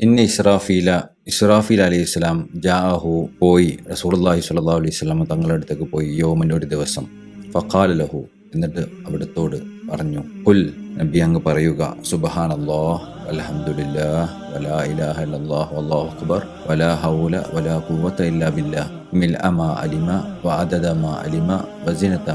ഇന്ന ഇസ്രാഫീല ഇസ്രാഫീൽ അലി ഇസ്ലാം ജാഹു പോയി റസൂലുള്ളാഹി സുല്ലാ അലൈഹി വസല്ലം തങ്ങളുടെ അടുത്തേക്ക് പോയി യോമൻ ഒരു ദിവസം. ഫഖാൽ ലഹു എന്നിട്ട് അവിടത്തോട് പറഞ്ഞു കുൽ നബി അങ്ങ് പറയുക സുബഹാൻ അല്ലാഹ് അൽഹംദുലില്ലാഹ് വലാ ഇലാഹ അക്ബർ വലാ ഹൗല വലാ ഇല്ലാ മിൽ അലിമ മാ അലിമ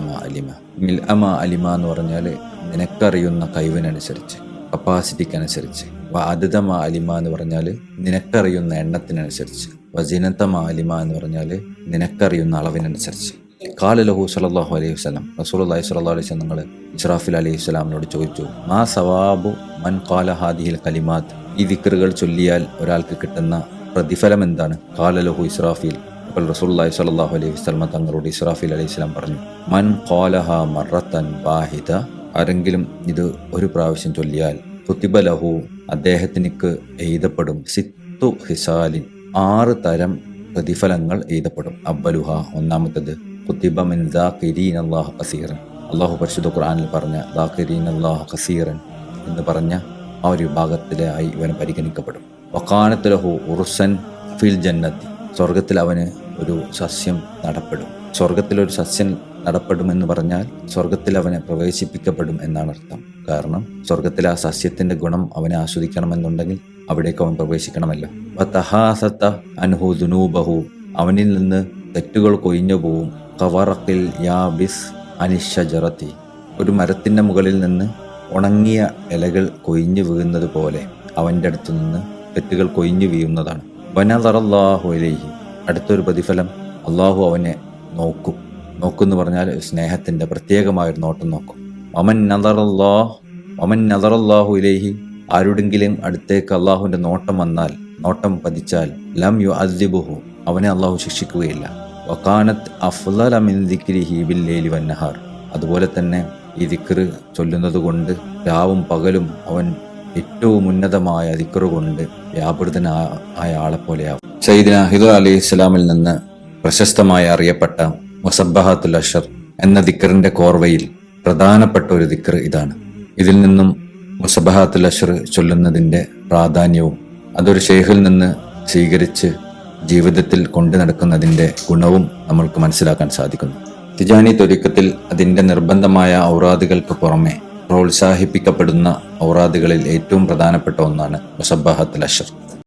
മാ അലിമ. മിൽ അലിമ എന്ന് പറഞ്ഞാൽ നിനക്കറിയുന്ന കഴിവിനനുസരിച്ച് കപ്പാസിറ്റിക്കനുസരിച്ച്. വാദിതമ അലിമ എന്ന് പറഞ്ഞാൽ നിനക്കറിയുന്ന എണ്ണത്തിനനുസരിച്ച്. വസീനത്തമ അലിമ എന്ന് പറഞ്ഞാൽ നിനക്കറിയുന്ന അളവിനനുസരിച്ച്. കാല ലഹു സലാഹു അലൈഹി വസ്ലം റസൂലി സ്വല്ലാ അലൈഹി നിങ്ങൾ ഇസ്രാഫിൽ അലൈഹി സ്വലാമിനോട് ചോദിച്ചു മാ സവാബു മൻ കാല ഹാദിഹിൽ കലിമാത്ത്? ഈ ദിക്കറുകൾ ചൊല്ലിയാൽ ഒരാൾക്ക് കിട്ടുന്ന പ്രതിഫലം എന്താണ്? കാല ലഹു ഇസ്രാഫിൽ. അപ്പോൾ റസൂല്ലി സലാഹു അലൈഹി വസ്ലമ തങ്ങളോട് ഇസ്രാഫിൽ അലൈഹി സ്വലാം പറഞ്ഞു മൻ കോലഹ മറത്തൻ വാഹിദ? ആരെങ്കിലും ഇത് ഒരു പ്രാവശ്യം ചൊല്ലിയാൽ കുത്തിബ ലഹു അദ്ദേഹത്തിനിക്ക് എഴുതപ്പെടും. സിത്തു ഹിസാലിൻ ആറ് തരം പ്രതിഫലങ്ങൾ എഴുതപ്പെടും. അബ്ബലുഹ ഒന്നാമത്തത് കുത്തിബ മിൻ ദാഖിരീൻ അള്ളാഹു കസീറൻ. അള്ളാഹു പരിശുദ്ധ ഖുറാനിൽ പറഞ്ഞ ദാഖിരീൻ അള്ളാഹു കസീറൻ എന്ന് പറഞ്ഞ ആ ഒരു വിഭാഗത്തിലായി ഇവൻ പരിഗണിക്കപ്പെടും. വക്കാനത്ത് ലഹു ഉറുസൻ ഫിൽ ജന്നത്തി. സ്വർഗത്തിൽ അവന് ഒരു സസ്യം നടപ്പെടും. സ്വർഗത്തിലൊരു സസ്യം നടപ്പെടുമെന്ന് പറഞ്ഞാൽ സ്വർഗത്തിൽ അവനെ പ്രവേശിപ്പിക്കപ്പെടും എന്നാണ് അർത്ഥം. കാരണം സ്വർഗത്തിലെ ആ സസ്യത്തിന്റെ ഗുണം അവനെ ആസ്വദിക്കണമെന്നുണ്ടെങ്കിൽ അവിടേക്ക് അവൻ പ്രവേശിക്കണമല്ലോ. തഹാസത്ത അനുഹു ദുനൂബഹു. അവനിൽ നിന്ന് തെറ്റുകൾ കൊയിഞ്ഞു പോവും. കവറക്കിൽ യാബിസ് അനിഷജറത്തി ഒരു മരത്തിന്റെ മുകളിൽ നിന്ന് ഉണങ്ങിയ ഇലകൾ കൊയിഞ്ഞു വീഴുന്നത് പോലെ അവന്റെ അടുത്തു നിന്ന് തെറ്റുകൾ കൊയിഞ്ഞു വീഴുന്നതാണ്. വനതറല്ലാഹു അലൈഹി. അടുത്തൊരു പ്രതിഫലം അള്ളാഹു അവനെ നോക്കും. നോക്കുമെന്ന് പറഞ്ഞാൽ സ്നേഹത്തിന്റെ പ്രത്യേകമായൊരു നോട്ടം നോക്കും. ഒമൻ നദറല്ലാ ഒമൻ നദറല്ലാഹു ഇലേഹി ആരുടെങ്കിലും അടുത്തേക്ക് അള്ളാഹുവിന്റെ നോട്ടം വന്നാൽ നോട്ടം പതിച്ചാൽ ലം യു അദ്ദിബുഹു അവനെ അള്ളാഹു ശിക്ഷിക്കുകയില്ല. വക്കാനത്ത് അഫ്ലല മിൻ ദിക്രിഹി ബില്ലേലി വന്നഹാർ അതുപോലെ തന്നെ ഈ ദിക്റ് ചൊല്ലുന്നത് കൊണ്ട് രാവും പകലും അവൻ ഏറ്റവും ഉന്നതമായ ദിക്റ് കൊണ്ട് വ്യാപൃതനായ ആളെ പോലെയാവും സയ്യിദിന ഹിദർ അലി ഇസ്ലാമിൽ നിന്ന് പ്രശസ്തമായി അറിയപ്പെട്ട മുസബ്ബഹാത്തുൽ അഷർ എന്ന ദിക്കറിന്റെ കോർവയിൽ പ്രധാനപ്പെട്ട ഒരു ദിക്കർ ഇതാണ്. ഇതിൽ നിന്നും മുസബഹാത്തുൽ അഷർ ചൊല്ലുന്നതിന്റെ പ്രാധാന്യവും അതൊരു ഷെയ്ഖിൽ നിന്ന് സ്വീകരിച്ച് ജീവിതത്തിൽ കൊണ്ടു നടക്കുന്നതിന്റെ ഗുണവും നമ്മൾക്ക് മനസ്സിലാക്കാൻ സാധിക്കുന്നു. തിജാനി ത്വരിക്കത്തിൽ അതിന്റെ നിർബന്ധമായ ഔറാദുകൾക്ക് പുറമെ പ്രോത്സാഹിപ്പിക്കപ്പെടുന്ന ഔറാദുകളിൽ ഏറ്റവും പ്രധാനപ്പെട്ട ഒന്നാണ് മുസബ്ബഹാത്തുൽ അഷർ.